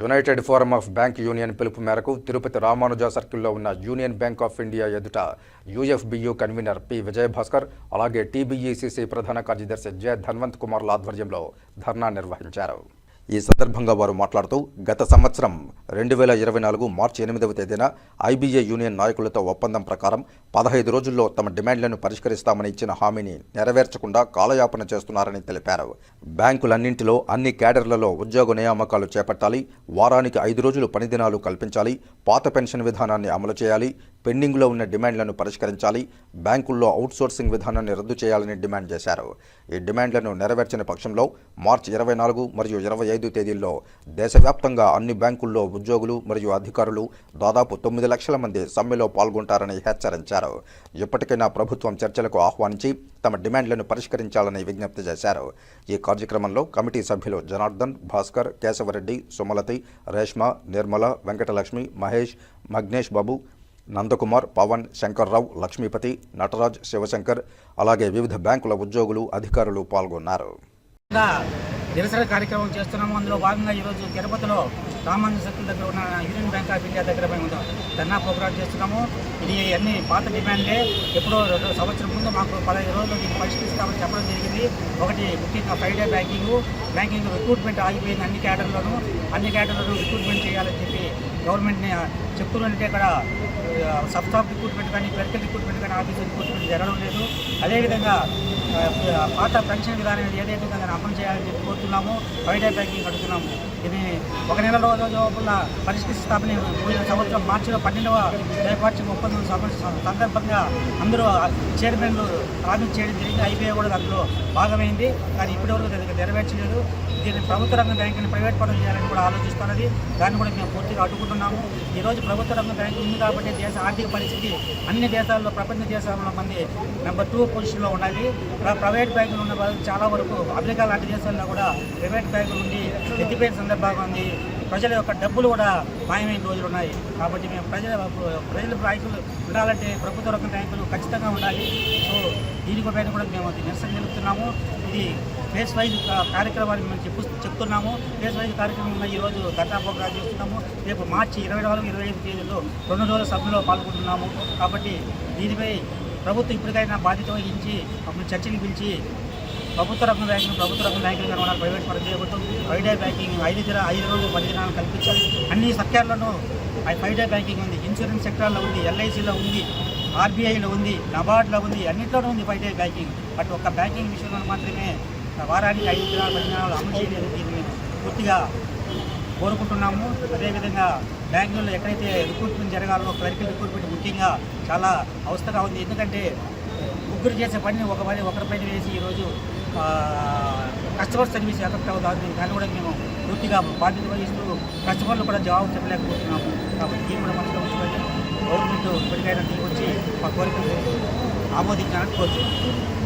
United forum of bank union పిలుపు మేరకు తిరుపతి రామానుజ సర్కిల్లో ఉన్న యూనియన్ బ్యాంక్ ఆఫ్ ఇండియా ఎదుట యూఎఫ్బియు కన్వీనర్ పి. విజయభాస్కర్ అలాగే టీబీఈసీసీ ప్రధాన కార్యదర్శి జె. ధన్వంత్ కుమార్ల ఆధ్వర్యంలో ధర్నా నిర్వహించారు. ఈ సందర్భంగా వారు మాట్లాడుతూ గత సంవత్సరం రెండు వేల ఇరవై నాలుగు మార్చి ఎనిమిదవ తేదీన ఐబీఏ యూనియన్ నాయకులతో ఒప్పందం ప్రకారం పదహైదు రోజుల్లో తమ డిమాండ్లను పరిష్కరిస్తామని ఇచ్చిన హామీని నెరవేర్చకుండా కాలయాపన చేస్తున్నారని తెలిపారు. బ్యాంకులన్నింటిలో అన్ని క్యాడర్లలో ఉద్యోగ నియామకాలు చేపట్టాలి వారానికి ఐదు రోజులు పనిదినాలు కల్పించాలి పాత పెన్షన్ విధానాన్ని అమలు చేయాలి పెండింగ్లో ఉన్న డిమాండ్లను పరిష్కరించాలి. బ్యాంకుల్లో అవుట్సోర్సింగ్ విధానాన్ని రద్దు చేయాలని డిమాండ్ చేశారు. ఈ డిమాండ్లను నెరవేర్చిన పక్షంలో మార్చి ఇరవై నాలుగు మరియు ఇరవై ఐదు తేదీల్లో దేశవ్యాప్తంగా అన్ని బ్యాంకుల్లో ఉద్యోగులు మరియు అధికారులు దాదాపు తొమ్మిది లక్షల మంది సమ్మెలో పాల్గొంటారని హెచ్చరించారు. ఇప్పటికైనా ప్రభుత్వం చర్చలకు ఆహ్వానించి తమ డిమాండ్లను పరిష్కరించాలని విజ్ఞప్తి చేశారు. ఈ కార్యక్రమంలో కమిటీ సభ్యులు జనార్దన్ భాస్కర్ కేశవరెడ్డి సుమలతి రేష్మ నిర్మల వెంకటలక్ష్మి మహేష్ మగ్నేష్ బాబు నందకుమార్ పవన్ శంకర్రావు లక్ష్మీపతి నటరాజ్ శివశంకర్ అలాగే వివిధ బ్యాంకుల ఉద్యోగులు అధికారులు పాల్గొన్నారు. నిరసన కార్యక్రమం చేస్తున్నాము. అందులో భాగంగా ఈరోజు తిరుపతిలో రామాంజ సర్కిల్ దగ్గర ఉన్న యూనియన్ బ్యాంక్ ఆఫ్ ఇండియా దగ్గర మేము ధర్నా ప్రోగ్రామ్ చేస్తున్నాము. ఇది అన్ని పాత డిమాండ్లే ఎప్పుడో రెండు సంవత్సరం ముందు మాకు పదహైదు రోజులు దీన్ని పరిష్కరిస్తామని చెప్పడం జరిగింది. ఒకటి ముఖ్యంగా five day banking. Banking recruitment ఆగిపోయింది అన్ని క్యాడర్లను. అన్ని క్యాడర్లను రిక్రూట్మెంట్ చేయాలని చెప్పి గవర్నమెంట్ని చెప్తున్నట్టే ఇక్కడ సబ్ స్టాఫ్ రిక్రూట్మెంట్ కానీ క్లరికల్ రిక్రూట్మెంట్ కానీ ఆఫీసర్ రిక్రూట్మెంట్ జరగడం లేదు. అదేవిధంగా పాత పెన్షన్ విధానం ఏదైతే దాన్ని అమలు చేయాలని చెప్పి కోరుతున్నాము. వైడే బ్యాంకింగ్ అడుగుతున్నాము. ఇది ఒక నెలలో లోపల పరిష్కరిస్తామని పోయిన సంవత్సరం మార్చిలో పన్నెండవ ద్వైపాక్షిక ఒప్పందం సందర్భంగా అందరూ చైర్మన్లు ప్రామిస్ చేయడం జరిగింది. ఐబీఐ కూడా దాంట్లో భాగమైంది. కానీ ఇప్పటివరకు దానికి నెరవేర్చలేదు. దీన్ని ప్రభుత్వ రంగ బ్యాంకుని ప్రైవేట్ పనులు చేయాలని కూడా ఆలోచిస్తున్నది. దాన్ని కూడా మేము పూర్తిగా అడ్డుకుంటున్నాము. ఈరోజు ప్రభుత్వ రంగ బ్యాంకు ఉంది కాబట్టి దేశ ఆర్థిక పరిస్థితి అన్ని దేశాల్లో ప్రపంచ దేశాల్లో మంది నెంబర్ టూ పొజిషన్లో ఉండాలి. ప్రైవేట్ బ్యాంకులు ఉన్న చాలా వరకు అమెరికా లాంటి దేశాల్లో కూడా ప్రైవేట్ బ్యాంకులు ఉండి ఎత్తిపోయిన సందర్భంగా ఉంది. ప్రజల యొక్క డబ్బులు కూడా మాయమైన రోజులు ఉన్నాయి. కాబట్టి మేము ప్రజల ప్రజల బ్యాంకులు ఉండాలంటే ప్రభుత్వ రంగ బ్యాంకులు ఖచ్చితంగా ఉండాలి. సో దీనిపైన కూడా మేము అది నిరసన తెలుపుతున్నాము. ఇది ఫేస్ వైజ్ కార్యక్రమాన్ని మేము చెప్పు చెప్తున్నాము. ఫేస్ వైజ్ కార్యక్రమంలో ఈరోజు ధర్నా ప్రోగ్రాం చేస్తున్నాము. రేపు మార్చి ఇరవై నాలుగు ఇరవై ఐదు తేదీలో రెండు రోజుల సభలో పాల్గొంటున్నాము. కాబట్టి దీనిపై ప్రభుత్వం ఇప్పటికైనా బాధ్యత వహించి మమ్మల్ని చర్చలు పిలిచి ప్రభుత్వ రంగ బ్యాంకింగ్ ప్రభుత్వ రంగ బ్యాంకింగ్ కనుగొనాలి ప్రైవేట్ పరం చేయబట్టు ఫైవ్ డే బ్యాంకింగ్ ఐదు దిన ఐదు రోజులు పది దినాలు కల్పించాలి. అన్ని సెక్టార్లను ఫైవ్ డే బ్యాంకింగ్ ఉంది. ఇన్సూరెన్స్ సెక్టార్లో ఉంది ఎల్ఐసిలో ఉంది ఆర్బీఐలో ఉంది నబార్డ్లో ఉంది అన్నింటిలోనూ ఉంది ఫైవ్ డే బ్యాంకింగ్ బట్ ఒక్క బ్యాంకింగ్ విషయంలో మాత్రమే వారానికి ఐదు దినాలు పది దినాలు అమలు చేయలేదు దీన్ని పూర్తిగా కోరుకుంటున్నాము. అదేవిధంగా బ్యాంకుల్లో ఎక్కడైతే రిక్రూట్మెంట్ జరగాలో క్లరికల్ రిక్రూట్మెంట్ ముఖ్యంగా చాలా అవస్థగా ఉంది. ఎందుకంటే ముగ్గురు చేసే పని ఒక పని ఒకరిపైన వేసి ఈరోజు కస్టమర్ సర్వీస్ ఎఫెక్ట్ అవుతుంది దాన్ని కూడా మేము పూర్తిగా బాధ్యత వహిస్తూ కస్టమర్లు కూడా జవాబు చెప్పలేకపోతున్నాము. కాబట్టి దీన్ని కూడా మనసులో ఉంచుకొని గవర్నమెంట్ ఇప్పటికైనా దీనికి వచ్చి మా కోరికలు ఆమోదించాలని కోరుతున్నాం